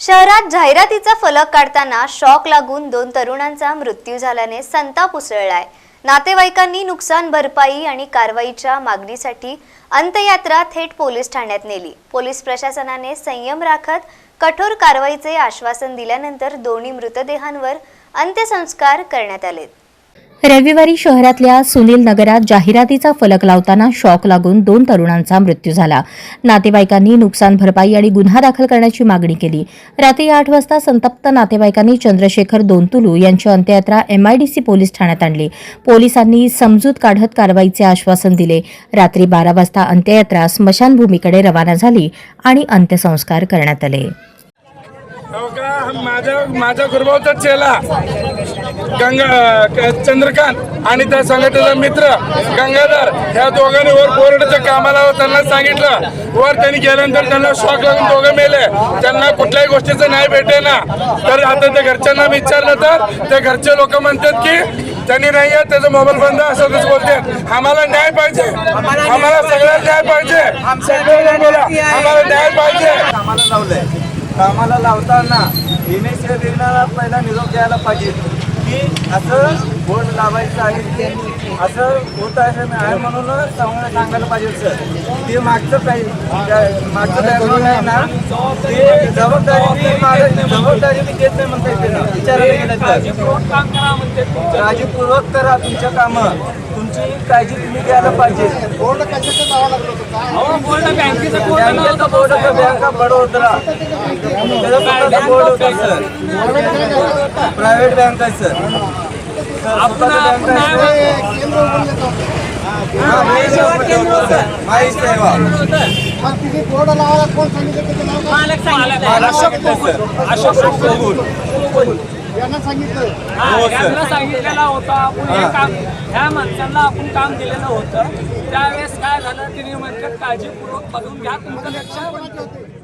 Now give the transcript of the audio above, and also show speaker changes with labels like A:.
A: शहरात जाहिरातीचा फलक काढताना शॉक लागून दोन तरुणांचा मृत्यू झाल्याने संताप उसळलाय. नातेवाईकांनी नुकसान भरपाई आणि कारवाईच्या मागणीसाठी अंत्ययात्रा थेट पोलीस ठाण्यात नेली. पोलीस प्रशासनाने संयम राखत कठोर कारवाईचे आश्वासन दिल्यानंतर दोन्ही मृतदेहांवर अंत्यसंस्कार करण्यात आले
B: रविवारी शहरातल्या सुनील नगरात जाहिरातीचा फलक लावताना शॉक लागून दोन तरुणांचा मृत्यू झाला. नातेवाईकांनी नुकसान भरपाई आणि गुन्हा दाखल करण्याची मागणी केली. रात्री आठ वाजता संतप्त नातेवाईकांनी चंद्रशेखर दोनतुलू यांची अंत्ययात्रा एमआयडीसी पोलीस ठाण्यात आणली. पोलिसांनी समजूत काढत कारवाईचे आश्वासन दिले. रात्री बारा वाजता अंत्ययात्रा स्मशानभूमीकडे रवाना झाली आणि अंत्यसंस्कार करण्यात आले.
C: हो माझा माझा चेला. गंगा चंद्रकांत आणि त्या संघटनेचा मित्र गंगाधर ह्या दोघांनी वर बोर्डच्या कामाला त्यांना सांगितलं. वर त्यांनी गेल्यानंतर त्यांना शॉक लागून दोघं मेले. त्यांना कुठल्याही गोष्टीचं न्याय भेटे ना तर आता त्या घरच्यांना विचारलं तर त्या घरचे लोक म्हणतात की त्यांनी नाही आहे त्याचा मोबाईल बंद आहे, असं तसं बोलतात. आम्हाला न्याय पाहिजे. आम्हाला सगळ्याला न्याय पाहिजे. आम्हाला न्याय पाहिजे.
D: कामाला लावलंय. कामाला लावताना पहिला निरोप द्यायला पाहिजे. की असं बोर्ड लावायचं आहे की असं होत आहे आहे म्हणून सांगायला सांगायला पाहिजे सर. ते मागचं काही मागचं बॅकग्राऊंड आहे ना. ते जबाबदारी जबाबदारी ती घेत नाही म्हणता येते ना. विचारायला गेलं तर. काळजीपूर्वक करा तुमच्या कामं. तुमची काळजी तुम्ही घ्यायला पाहिजे. बँकेचा बोर्ड बँक बडोदरा त्याचा स्वतःचा बोर्ड होता सर प्रायव्हेट बँक आहे सर. सेवा अशोक
E: यांना सांगितलेला होता. आपण हे काम ह्या माणसांना आपण काम दिलेलं होतं. त्यावेळेस काय झालं तिने म्हणतात काळजीपूर्वक बघून घ्या तुमचं लक्ष.